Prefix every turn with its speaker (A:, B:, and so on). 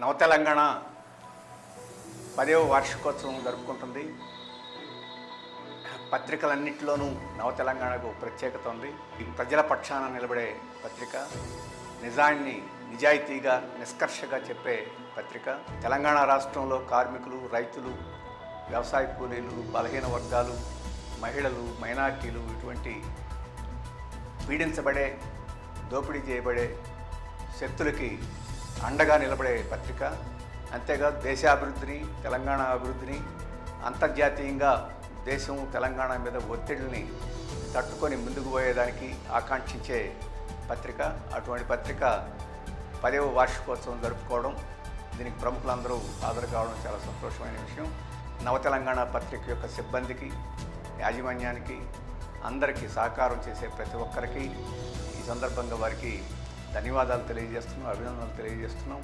A: నవతెలంగాణ పదవ వార్షికోత్సవం జరుపుకుంటుంది. పత్రికలన్నింటిలోనూ నవతెలంగాణకు ప్రత్యేకత ఉంది. ఈ ప్రజల పక్షాన నిలబడే పత్రిక నిజాన్ని నిజాయితీగా నిష్కర్షగా చెప్పే పత్రిక తెలంగాణ రాష్ట్రంలో కార్మికులు రైతులు వ్యవసాయ కూలీలు బలహీన వర్గాలు మహిళలు మైనార్టీలు ఇటువంటి పీడించబడే దోపిడీ చేయబడే శక్తులకి అండగా నిలబడే పత్రిక అంతేకాదు దేశాభివృద్ధిని తెలంగాణ అభివృద్ధిని అంతర్జాతీయంగా దేశం తెలంగాణ మీద ఒత్తిడిని తట్టుకొని ముందుకు పోయేదానికి ఆకాంక్షించే పత్రిక. అటువంటి పత్రిక పదవ వార్షికోత్సవం జరుపుకోవడం దీనికి ప్రముఖులందరూ హాజరు కావడం చాలా సంతోషమైన విషయం. నవతెలంగాణ పత్రిక యొక్క సిబ్బందికి యాజమాన్యానికి అందరికీ సహకారం చేసే ప్రతి ఒక్కరికి ఈ సందర్భంగా వారికి ధన్యవాదాలు తెలియజేస్తున్నాం అభినందనలు తెలియజేస్తున్నాం.